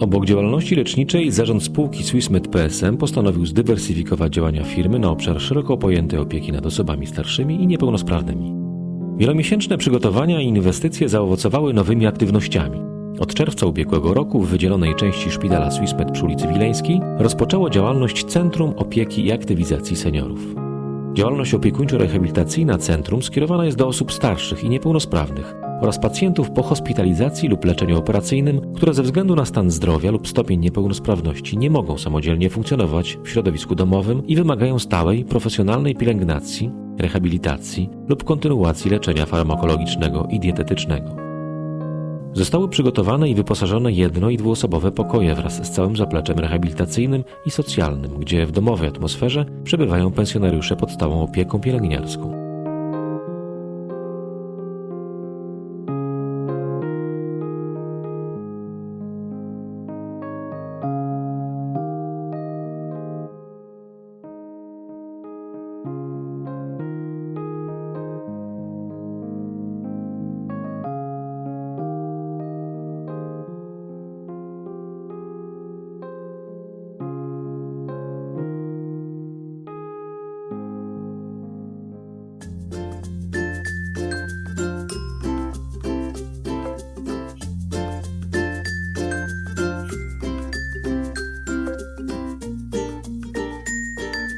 Obok działalności leczniczej zarząd spółki Swissmed PSM postanowił zdywersyfikować działania firmy na obszar szeroko pojętej opieki nad osobami starszymi i niepełnosprawnymi. Wielomiesięczne przygotowania i inwestycje zaowocowały nowymi aktywnościami. Od czerwca ubiegłego roku w wydzielonej części szpitala Swissmed przy ulicy Wileńskiej rozpoczęło działalność Centrum Opieki i Aktywizacji Seniorów. Działalność opiekuńczo-rehabilitacyjna centrum skierowana jest do osób starszych i niepełnosprawnych oraz pacjentów po hospitalizacji lub leczeniu operacyjnym, które ze względu na stan zdrowia lub stopień niepełnosprawności nie mogą samodzielnie funkcjonować w środowisku domowym i wymagają stałej, profesjonalnej pielęgnacji, rehabilitacji lub kontynuacji leczenia farmakologicznego i dietetycznego. Zostały przygotowane i wyposażone jedno- i dwuosobowe pokoje wraz z całym zapleczem rehabilitacyjnym i socjalnym, gdzie w domowej atmosferze przebywają pensjonariusze pod stałą opieką pielęgniarską.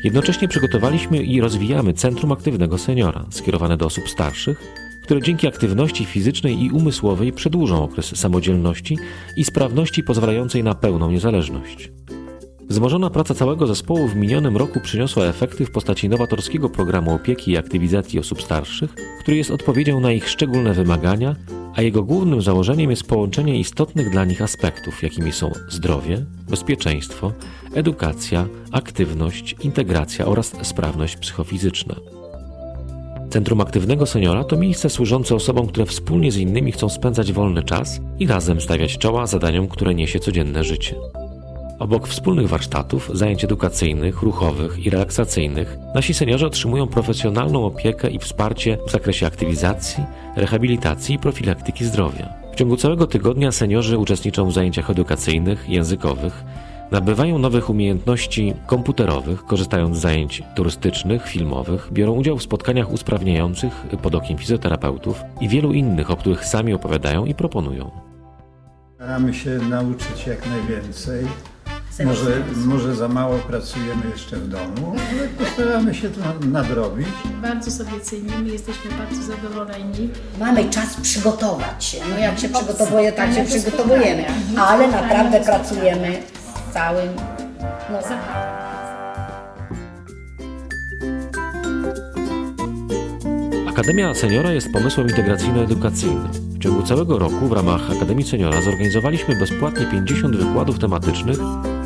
Jednocześnie przygotowaliśmy i rozwijamy Centrum Aktywnego Seniora, skierowane do osób starszych, które dzięki aktywności fizycznej i umysłowej przedłużą okres samodzielności i sprawności pozwalającej na pełną niezależność. Wzmożona praca całego zespołu w minionym roku przyniosła efekty w postaci nowatorskiego programu opieki i aktywizacji osób starszych, który jest odpowiedzią na ich szczególne wymagania, a jego głównym założeniem jest połączenie istotnych dla nich aspektów, jakimi są zdrowie, bezpieczeństwo, edukacja, aktywność, integracja oraz sprawność psychofizyczna. Centrum Aktywnego Seniora to miejsce służące osobom, które wspólnie z innymi chcą spędzać wolny czas i razem stawiać czoła zadaniom, które niesie codzienne życie. Obok wspólnych warsztatów, zajęć edukacyjnych, ruchowych i relaksacyjnych, nasi seniorzy otrzymują profesjonalną opiekę i wsparcie w zakresie aktywizacji, rehabilitacji i profilaktyki zdrowia. W ciągu całego tygodnia seniorzy uczestniczą w zajęciach edukacyjnych, językowych, nabywają nowych umiejętności komputerowych, korzystając z zajęć turystycznych, filmowych, biorą udział w spotkaniach usprawniających pod okiem fizjoterapeutów i wielu innych, o których sami opowiadają i proponują. Staramy się nauczyć jak najwięcej. Może, może za mało pracujemy jeszcze w domu, ale postaramy się to nadrobić. Bardzo sobie cenimy, jesteśmy bardzo zadowoleni. Mamy czas przygotować się. No jak się przygotowuje, tak się przygotowujemy. Ale naprawdę pracujemy całym. No, Akademia Seniora jest pomysłem integracyjno-edukacyjnym. W ciągu całego roku w ramach Akademii Seniora zorganizowaliśmy bezpłatnie 50 wykładów tematycznych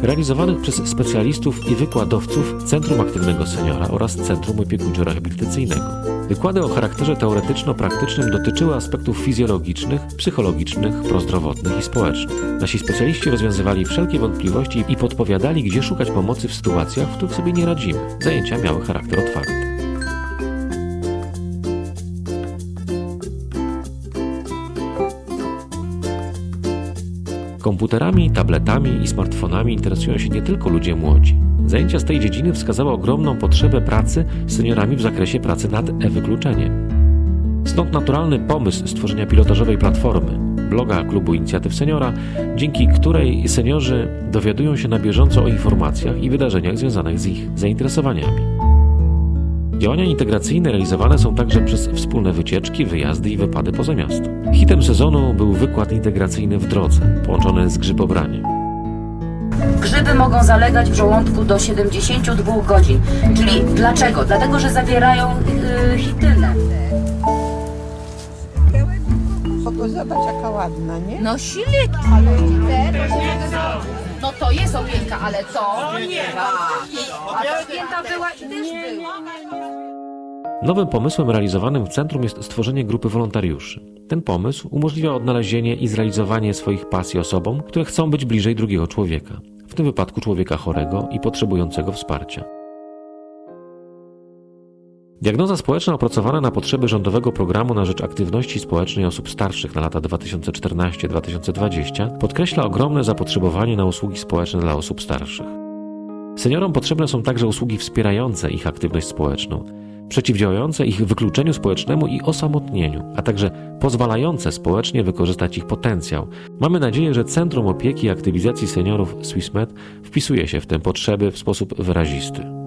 realizowanych przez specjalistów i wykładowców Centrum Aktywnego Seniora oraz Centrum Opiekuńczo-Rehabilitacyjnego. Wykłady o charakterze teoretyczno-praktycznym dotyczyły aspektów fizjologicznych, psychologicznych, prozdrowotnych i społecznych. Nasi specjaliści rozwiązywali wszelkie wątpliwości i podpowiadali, gdzie szukać pomocy w sytuacjach, w których sobie nie radzimy. Zajęcia miały charakter otwarty. Komputerami, tabletami i smartfonami interesują się nie tylko ludzie młodzi. Zajęcia z tej dziedziny wskazały ogromną potrzebę pracy z seniorami w zakresie pracy nad e-wykluczeniem. Stąd naturalny pomysł stworzenia pilotażowej platformy, bloga Klubu Inicjatyw Seniora, dzięki której seniorzy dowiadują się na bieżąco o informacjach i wydarzeniach związanych z ich zainteresowaniami. Działania integracyjne realizowane są także przez wspólne wycieczki, wyjazdy i wypady poza miasto. Hitem sezonu był wykład integracyjny w drodze, połączony z grzybobraniem. Grzyby mogą zalegać w żołądku do 72 godzin. Czyli dlaczego? Dlatego, że zawierają yy, chitynę. Spoko, zobacz jaka ładna, nie? No silnik, ale no to jest opieka, ale to nie. A ta święta była i też była. Nowym pomysłem realizowanym w centrum jest stworzenie grupy wolontariuszy. Ten pomysł umożliwia odnalezienie i zrealizowanie swoich pasji osobom, które chcą być bliżej drugiego człowieka, w tym wypadku człowieka chorego i potrzebującego wsparcia. Diagnoza społeczna opracowana na potrzeby rządowego programu na rzecz aktywności społecznej osób starszych na lata 2014-2020 podkreśla ogromne zapotrzebowanie na usługi społeczne dla osób starszych. Seniorom potrzebne są także usługi wspierające ich aktywność społeczną, przeciwdziałające ich wykluczeniu społecznemu i osamotnieniu, a także pozwalające społecznie wykorzystać ich potencjał. Mamy nadzieję, że Centrum Opieki i Aktywizacji Seniorów SwissMed wpisuje się w te potrzeby w sposób wyrazisty.